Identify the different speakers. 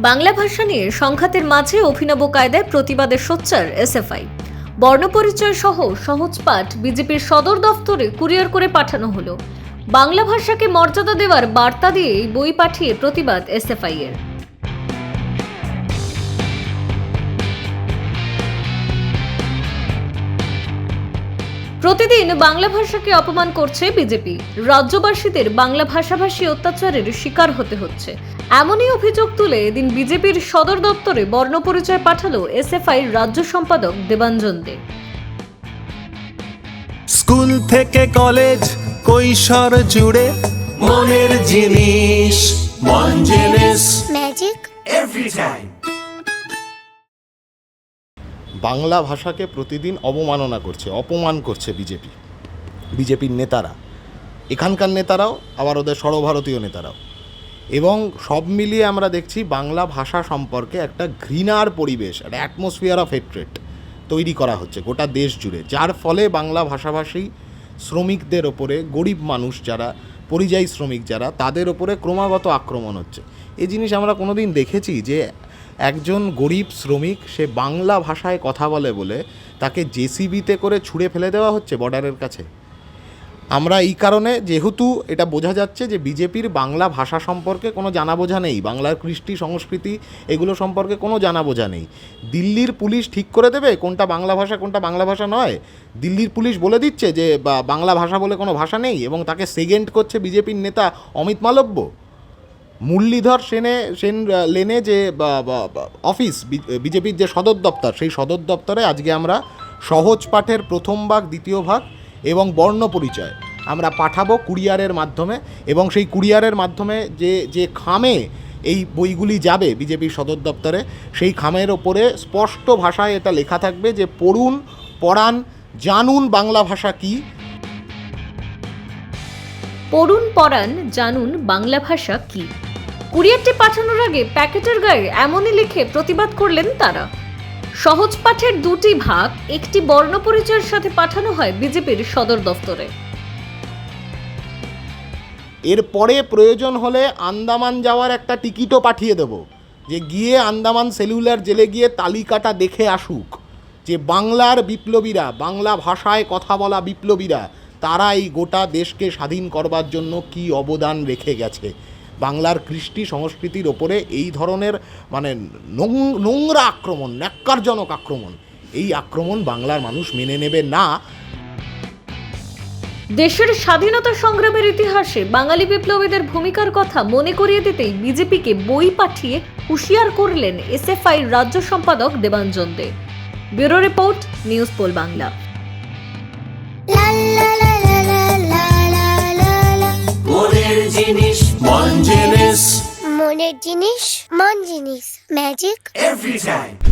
Speaker 1: বাংলা ভাষা নিয়ে সংঘাতের মাঝে অভিনব কায়দায় প্রতিবাদের সোচ্চার এসএফআই। বর্ণপরিচয় সহ সহজ পাঠ বিজেপির সদর দফতরে কুরিয়ার করে পাঠানো হলো। বাংলা ভাষাকে মর্যাদা দেওয়ার বার্তা দিয়ে এই বই পাঠিয়ে প্রতিবাদ এসএফআই এর প্রতিদিন বাংলা ভাষাকে অপমান করছে বিজেপি। রাজ্যবাসীদের বাংলা ভাষাভাষী অত্যাচারের শিকার হতে হচ্ছে। এমনই অভিযোগ তুলে এদিন বিজেপির সদর দপ্তরে বর্ণপরিচয় পাঠালো এসএফআই রাজ্য সম্পাদক দেবাঞ্জন দে।
Speaker 2: স্কুল থেকে কলেজ কৈশোর জুড়ে মনের জিনিস মন জিনিস
Speaker 3: ম্যাজিক
Speaker 2: এভরি টাইম
Speaker 4: বাংলা ভাষাকে প্রতিদিন অবমাননা করছে, অপমান করছে বিজেপি। বিজেপির নেতারা। এখানকার নেতারাও, আবার ওদের সর্বভারতীয় নেতারাও। এবং সব মিলিয়ে আমরা দেখছি বাংলা ভাষা সম্পর্কে একটা ঘৃণার পরিবেশ, একটা অ্যাটমসফিয়ার অফ হেট্রেট তৈরি করা হচ্ছে গোটা দেশ জুড়ে, যার ফলে বাংলা ভাষাভাষী শ্রমিকদের ওপরে, গরিব মানুষ যারা, পরিযায়ী শ্রমিক যারা, তাদের ওপরে ক্রমাগত আক্রমণ হচ্ছে। এই জিনিস আমরা কোনোদিন দেখেছি যে একজন গরিব শ্রমিক, সে বাংলা ভাষায় কথা বলে বলে তাকে জেসিবিতে করে ছুঁড়ে ফেলে দেওয়া হচ্ছে বর্ডারের কাছে। আমরা এই কারণে যেহেতু এটা বোঝা যাচ্ছে যে বিজেপির বাংলা ভাষা সম্পর্কে কোনো জানা বোঝা নেই, বাংলার কৃষ্টি সংস্কৃতি এগুলো সম্পর্কে কোনো জানা বোঝা নেই। দিল্লির পুলিশ ঠিক করে দেবে কোনটা বাংলা ভাষা, কোনটা বাংলা ভাষা নয়। দিল্লির পুলিশ বলে দিচ্ছে যে বাংলা ভাষা বলে কোনো ভাষা নেই এবং তাকে সেকেন্ড করছে বিজেপির নেতা অমিত মালব্য। মুরলীধর সেনে, সেন লেনে যে অফিস বিজেপির যে সদর দপ্তর, সেই সদর দপ্তরে আজকে আমরা সহজ পাঠের প্রথম ভাগ, দ্বিতীয় ভাগ এবং বর্ণ পরিচয় আমরা পাঠাবো কুরিয়ারের মাধ্যমে এবং সেই কুরিয়ারের মাধ্যমে যে যে খামে এই বইগুলি যাবে বিজেপির সদর দপ্তরে, সেই খামের ওপরে স্পষ্ট ভাষায় এটা লেখা থাকবে যে পড়ুন, পড়ান, জানুন বাংলা ভাষা কী।
Speaker 1: পড়ুন, পড়ান, জানুন বাংলা ভাষা কি। কুরিয়ারটি পাঠানোর আগে প্যাকেটের গায়ে এমনই লিখে প্রতিবাদ করলেন তারা। সহজ পাঠের দুটি ভাগ একটি বর্ণপরিচয়ের সাথে পাঠানো হয় বিজেপির সদর দফতরে।
Speaker 4: এরপরে প্রয়োজন হলে আন্দামান যাওয়ার একটা টিকিটও পাঠিয়ে দেব, যে গিয়ে আন্দামান সেলুলার জেলে গিয়ে তালিকাটা দেখে আসুক, যে বাংলার বিপ্লবীরা, বাংলা ভাষায় কথা বলা বিপ্লবীরা, তারা এই গোটা দেশকে স্বাধীন করবার জন্য কি অবদান রেখে গেছে। বাংলার কৃষ্টি সংস্কৃতির ওপরে এই ধরনের মানে নোংরা আক্রমণ, ন্যাক্কারজনক আক্রমণ, এই আক্রমণ বাংলার মানুষ মেনে নেবে না।
Speaker 1: দেশের স্বাধীনতা সংগ্রামের ইতিহাসে বাঙালি বিপ্লবীদের ভূমিকার কথা মনে করিয়ে দিতেই বিজেপিকে বই পাঠিয়ে হুঁশিয়ার করলেন এসএফআই রাজ্য সম্পাদক Debanjan Dey. Bureau report, news pole Bangla.
Speaker 3: মনের জিনিস মন জিনিস ম্যাজিক
Speaker 2: এভরি টাইম